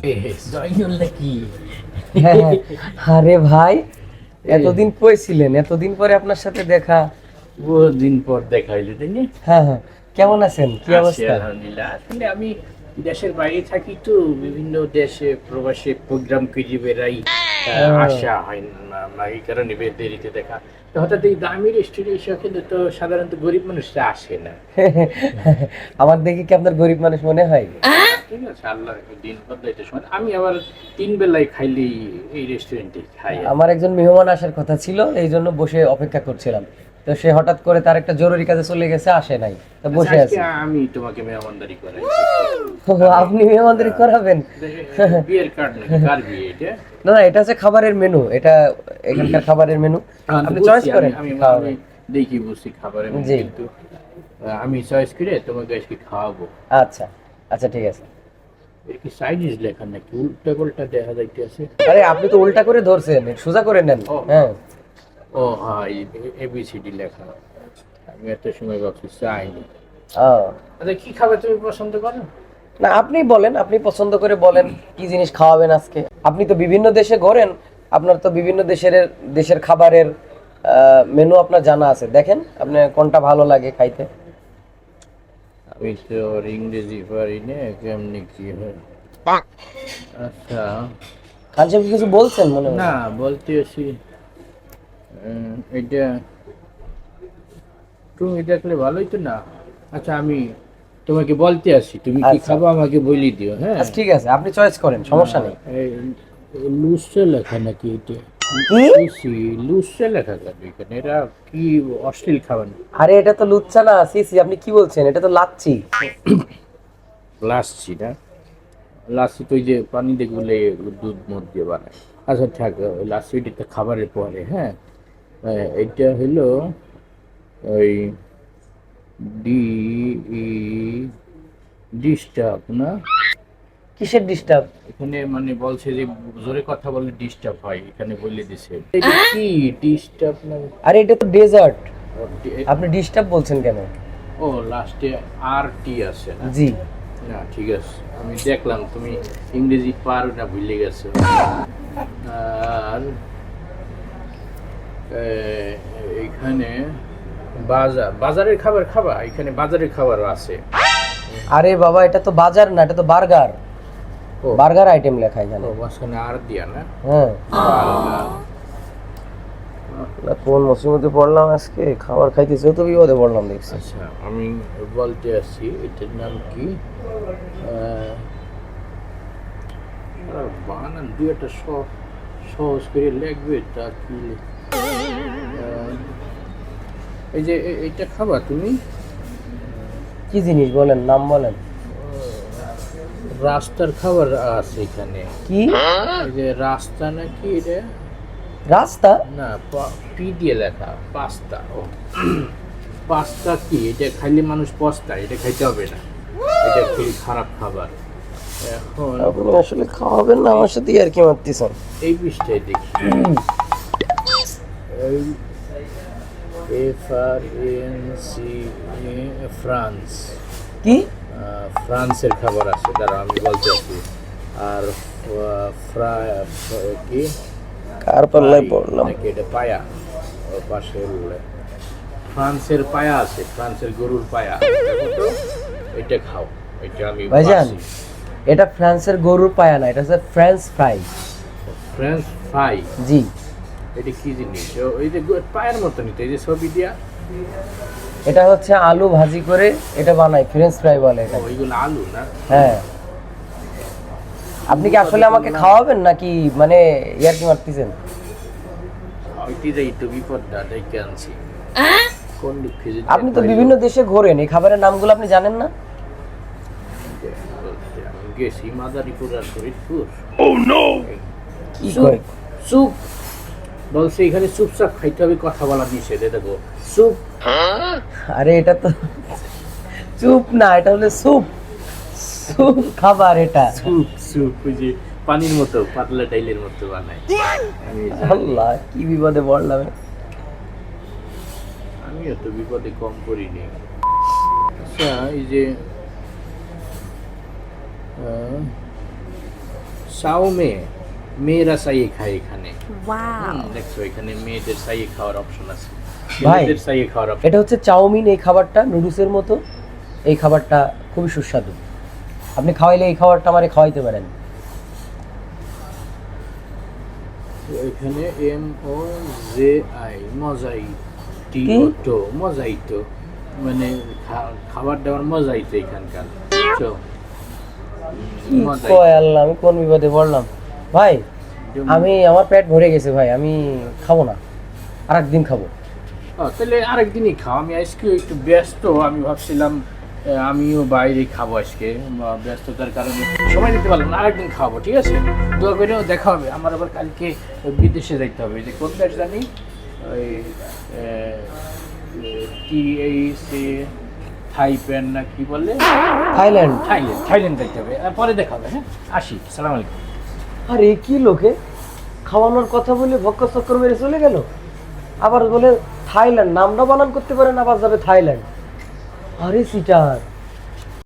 হ্যাঁ, হ্যাঁ। আরে ভাই এতদিন কই ছিলেন এতদিন পরে আপনার সাথে দেখা। বহুদিন পর দেখা হইল তাই না? হ্যাঁ হ্যাঁ। কেমন আছেন? কি অবস্থা? আলহামদুলিল্লাহ। আসলে আমি দেশের বাইরে থাকি তো বিভিন্ন দেশে প্রবাসে প্রোগ্রাম করে বেড়াই। আহ, আসা হয় না না, এই কারণে দেরিতে দেখা। তো হঠাৎ এই দামি রেস্টুরেন্ট এসে কিন্তু তো সাধারণত গরিব মানুষরা আসে না। আমার দেখে কি আপনার গরিব মানুষ মনে হয়? ঠিক আছে আল্লাহ দিন বদলাইতে সময়। আমি আবার তিন বেলায় খাইলি এই রেস্টুরেন্টে খাই। আমার একজন মেহমান আসার কথা ছিল এই জন্য বসে অপেক্ষা করছিলাম। তো সে হঠাৎ করে তার একটা জরুরি কাজে চলে গেছে আসে নাই। তো বসে আছে। আমি তোমাকে মেহমানদারি করাই। আপনি মেহমানদারি করাবেন? বিয়ের কার্ড নাকি? কার বিয়ে এটা? না না এটা হচ্ছে খাবারের মেনু এটা এখানকার খাবারের মেনু আপনি চয়েস করেন। আমি- দেখি বুঝছি খাবারের জি। কিন্তু আমি চয়েস করে তোমাকে আজকে খাওয়াবো। আচ্ছা আচ্ছা ঠিক আছে। এর কি চাইনিজ লেখা নাকি উল্টা পাল্টা দেখা যাইতে আরে আপনি তো উল্টা করে ধরছেন সোজা করে নেন। ও। হ্যাঁ। ও হ্যাঁ এবিসিডি লেখা। আমি এত সময় ভাবছি চাইনি। আচ্ছা কি খাবে তুমি পছন্দ করো? না আপনি বলেন আপনি পছন্দ করে বলেন কি জিনিস খাওয়াবেন আজকে? আপনি তো বিভিন্ন দেশে ঘোরেন আপনার তো বিভিন্ন দেশের দেশের খাবারের মেনু আপনার জানা আছে। দেখেন আপনার কোনটা ভালো লাগে খাইতে। আমি তো আর ইংরেজি পারি না কেমনি কি হয়? আচ্ছা। খান সাহেব কিছু বলছেন মনে হয়? না বলতে আছি। উম, এটা তুমি দেখলে ভালোই তো না? আচ্ছা আমি তোমাকে বলতে আসি। তুমি কি আচ্ছা। খাব আমাকে বলি দিও হ্যাঁ? আচ্ছা, ঠিক আছে আপনি চয়েস করেন সমস্যা নেই। লুসে লেখা নাকি এটা? কি লেখা যাবে এখানে এরা কি অশ্লীল খাবার আরে এটা তো লুচ্চা না সি সি আপনি কি বলছেন? এটা তো লাচ্ছি। লাসছি না। লাসি তো ওই যে পানি দিয়ে গুলে দুধ মদ দিয়ে বানায়। আচ্ছা থাক ওই লাসিটা তো খাবারের পরে হ্যাঁ? এটা হলো ওই ডি ই ডিস্টার্ব না কিসের ডিস্টার্ব এখানে মানে বলছে যে জোরে কথা বলে ডিস্টার্ব হয় এখানে বলে দিছে। এটা কি ডিস্টার্ব না? আরে এটা তো ডেজার্ট আপনি ডিস্টার্ব বলছেন কেন? ও লাস্টে আর টি আছে না? জি। না ঠিক আছে। আমি দেখলাম তুমি ইংরেজি পারো না ভুলে গেছো। আর এখানে বাজার বাজারের খাবার খাবা এখানে বাজারের খাবারও আছে। আরে বাবা এটা তো বাজার না এটা তো বার্গার। বার্গার আইটেম লেখা এখানে। ও, মাঝখানে আর দিয়া না? হ্যাঁ। কোন মুসিবতে পড়লাম আজকে? খাবার খাইতে যেত বিপদে পড়লাম দেখছি। আচ্ছা আমি বলতে আসছি এটার নাম কি? বানান দু একটা সহ- সহজ করে লিখবে তা কি এই যে এ- এইটা খাবা তুমি? কি জিনিস বলেন নাম বলেন। রাস্তার খাবার আছে এখানে। কি? এই যে রাস্তা নাকি এটা? রাস্তা? না পা- দিয়ে লেখা পাস্তা। ও। পাস্তা কি? এটা খাইলে মানুষ পস্তা এটা খাইতে হবে না। এটা খুবই খারাপ খাবার। এখন আপনি আসলে খাওয়াবেন না আমার সাথে আর কি মারতেছেন। এই পৃষ্ঠায় দেখি। F R N C France. কি? ফ্রান্সের খাবার আছে তারা আমি বলতে আছি আর কি? কার পাল্লায় পড়লাম? নাকি এটা পায়া? ও পাশে। ফ্রান্সের পায়া আছে ফ্রান্সের গরুর পায়া। এটা খাও এটা আমি ভাইজান এটা ফ্রান্সের গরুর পায়া না এটা হচ্ছে ফ্রেঞ্চ ফ্রাই। French fry? জি। এটা কি জিনিস? ও, এই যে পায়ের মতনই তো এই যে ছবি দিয়া। এটা হচ্ছে আলু ভাজি করে এটা বানাই ফ্রেঞ্চ ফ্রাই বলে এটা ওইগুলো আলু না? হ্যাঁ। আপনি কি আসলে আমাকে খাওয়াবেন নাকি মানে ইয়ার কি মারতেছেন? একটু বিপদটা ডেকে আনছি। কোন দুঃখে আপনি তো বিভিন্ন দেশে ঘোরেন এই খাবারের নামগুলো আপনি জানেন না? বলতে আমি গেছি মাদারীপুর আর ফরিদপুর। কি চুপ বলছে এখানে চুপচাপ খাইতে হবে কথা বলা নিষেধ দেখো। চুপ। আরে এটা তো চুপ না এটা হলো স্যুপ। স্যুপ খাবার এটা। চুপ চুপ ওই যে পানির মতো পাতলা ডাইলের মতো বানায়। আল্লাহ কি বিপদে পড়লাম। আমি এত বিপদে কম করিনি আচ্ছা এই যে আহ, মেয়ে মেয়েরা চাইয়ে খায় এখানে। ওয়াও দেখছ এখানে মেয়েদের চাইয়ে খাওয়ার অপশন আছে। ভাই। এটা হচ্ছে চাউমিন এই খাবারটা নুডলসের মতো। এই খাবারটা খুবই সুস্বাদু। আপনি খাওয়াইলে এই খাবারটা আমারে খাওয়াইতে পারেন। এখানে এম ও জে আই মজাই টি? তো মজাই তো। মানে খাবার দাবার মজাই তো এখানকার। আল্লাহ আমি কোন বিপদে পড়লাম? ভাই আমি আমার পেট ভরে গেছে ভাই আমি খাব না। আর একদিন খাব। তাহলে আরেকদিনই খাও। আমি আজকে একটু ব্যস্ত আমি ভাবছিলাম আমিও বাইরে খাব আজকে ব্যস্ততার কারণে সময় দিতে পারলাম না। আরেকদিন খাব ঠিক আছে? দোয়া করেও দেখা হবে। আমার আবার কালকে বিদেশে যাইতে হবে। যে কোন দেশ জানি? ওই টি এ থাইপ্যান না কি বলে? থাইল্যান্ড। থাইল্যান্ড থাইল্যান্ড যাইতে হবে। পরে দেখা হবে হ্যাঁ? আসি সালাম আলাইকুম। আর এই কি লোকে? খাওয়ানোর কথা বলে ভক্ক চক্কর মেরে চলে গেল? আবার বলে থাইল্যান্ড নামটা বানান করতে পারেন আবার যাবে থাইল্যান্ড। আরে সিটার।